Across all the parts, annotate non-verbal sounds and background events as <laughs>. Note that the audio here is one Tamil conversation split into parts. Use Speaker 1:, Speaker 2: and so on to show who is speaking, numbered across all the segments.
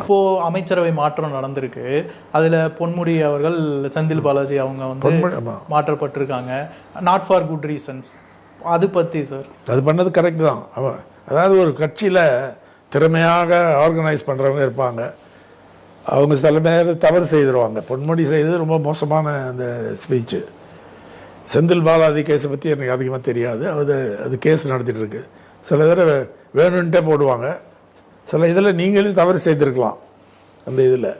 Speaker 1: இப்போ அமைச்சரவை மாற்றம் நடந்திருக்கு. அதுல பொன்முடி அவர்கள் செந்தில் பாலாஜி அவங்க வந்து மாற்றப்பட்டிருக்காங்க. நாட் ஃபார் குட் ரீசன்ஸ் அது பத்தி சார்
Speaker 2: அது பண்ணது கரெக்ட் தான். அவன் அதாவது ஒரு கட்சியில் திறமையாக ஆர்கனைஸ் பண்ணுறவங்க இருப்பாங்க. அவங்க சில பேர் தவறு செய்திருவாங்க. பொன்முடி செய்தது ரொம்ப மோசமான அந்த ஸ்பீச்சு செந்தில் பாலாஜி கேஸை பற்றி எனக்கு அதிகமாக தெரியாது. அது அது கேஸ் நடத்திட்டு இருக்கு. சில தடவை வேணும்ன்ட்டே போடுவாங்க. சில இதில் நீங்களும் தவறு செய்திருக்கலாம். அந்த இதில்.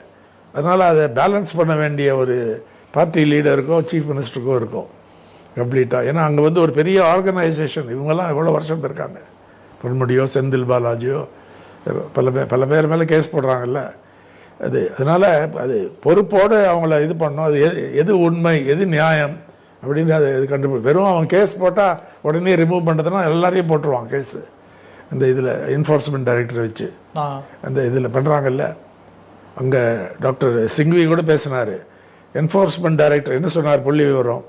Speaker 2: அதனால் அதை பேலன்ஸ் பண்ண வேண்டிய ஒரு பார்ட்டி லீடருக்கோ சீஃப் மினிஸ்டருக்கோ இருக்கும். கம்ப்ளீட்டாக ஏன்னா அங்கே வந்து ஒரு பெரிய ஆர்கனைசேஷன் இவங்கெல்லாம் எவ்வளோ வருஷம் இருக்காங்க பொன்முடியோ செந்தில் பாலாஜியோ பல பேர் பல பேர் மேலே கேஸ் போடுறாங்கல்ல. அது அதனால் அது பொறுப்போடு அவங்கள இது பண்ணோம் அது எது எது உண்மை எது நியாயம் அப்படின்னு அது இது கண்டுபிடி வெறும் அவன் கேஸ் போட்டால் உடனே ரிமூவ் பண்ணுறதுனா எல்லாரையும் போட்டுருவான் கேஸு அந்த இதில் என்ஃபோர்ஸ்மெண்ட் டைரக்டர் வச்சு அந்த இதில் பண்ணுறாங்கல்ல அங்கே டாக்டர் சிங்வி கூட பேசினார். என்ஃபோர்ஸ்மெண்ட் டைரக்டர் என்ன சொன்னார் புள்ளி விவரம்?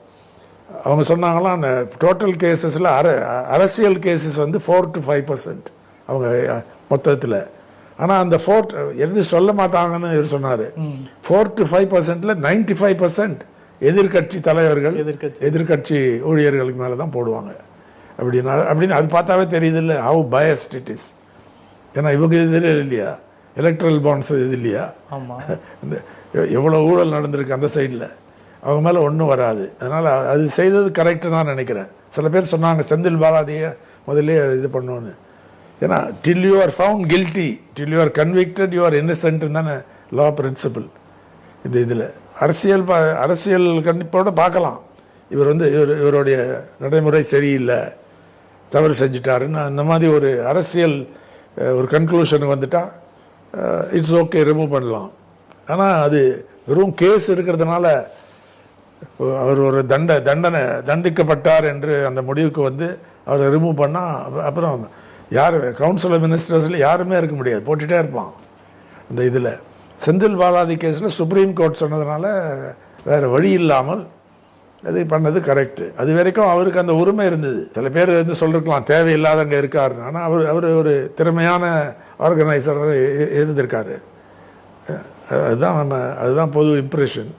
Speaker 2: அவங்க சொன்னாங்களாம் அந்த டோட்டல் கேசஸில் அர அரசியல் கேசஸ் வந்து ஃபோர் டு ஃபைவ் பர்சன்ட் அவங்க மொத்தத்தில். ஆனால் அந்த ஃபோர் எது சொல்ல மாட்டாங்கன்னு இவர் சொன்னார். ஃபோர் டு ஃபைவ் பர்சன்டில் நைன்டி ஃபைவ் பர்சன்ட் எதிர்கட்சி தலைவர்கள்
Speaker 1: எதிர்க்கட்சி.
Speaker 2: எதிர்கட்சி ஊழியர்களுக்கு மேலே தான் போடுவாங்க. அப்படின்னா அப்படின்னு அது பார்த்தாவே தெரியுது இல்லை ஹவு பயஸ்ட் இட் இஸ் ஏன்னா இவங்க இது இல்லையா? எலக்ட்ரல் பாண்ட்ஸ் இது இல்லையா? இந்த <laughs> எவ்வளோ ஊழல் நடந்திருக்கு அந்த சைடில் அவங்க மேலே ஒன்றும் வராது. அதனால் அது செய்தது கரெக்டு தான் நினைக்கிறேன். சில பேர் சொன்னாங்க செந்தில் பாலாதியை முதல்ல இது பண்ணோன்னு. ஏன்னா till you are found guilty till you are convicted you are innocent தானே லா பிரின்சிபல் இந்த இதில். அரசியல் பா- அரசியல் கண்டிப்போட பார்க்கலாம். இவர் வந்து இவர் இவருடைய நடைமுறை சரியில்லை. தவறு செஞ்சிட்டாருன்னு அந்த மாதிரி ஒரு அரசியல் ஒரு கன்க்ளூஷனுக்கு வந்துட்டா இட்ஸ் ஓகே ரிமூவ் பண்ணலாம். ஆனால் அது வெறும் கேஸ் இருக்கிறதுனால அவர் ஒரு தண்ட தண்டனை தண்டிக்கப்பட்டார் என்று அந்த முடிவுக்கு வந்து அவரை ரிமூவ் பண்ணால் அப்புறம் யார் கவுன்சில் மினிஸ்டர்ஸில் யாருமே இருக்க முடியாது போட்டுகிட்டே இருப்பான் அந்த இதில். செந்தில் பாலாதி கேஸில் சுப்ரீம் கோர்ட் சொன்னதுனால வேறு வழி இல்லாமல் அது பண்ணது கரெக்டு அது வரைக்கும் அவருக்கு அந்த உரிமை இருந்தது. சில பேர் வந்து சொல்லிருக்கலாம் தேவையில்லாதவங்க இருக்காரு. ஆனால் அவர் அவர் ஒரு திறமையான ஆர்கனைசர் இருந்திருக்காரு. அதுதான் நம்ம அதுதான் பொது இம்ப்ரெஷன்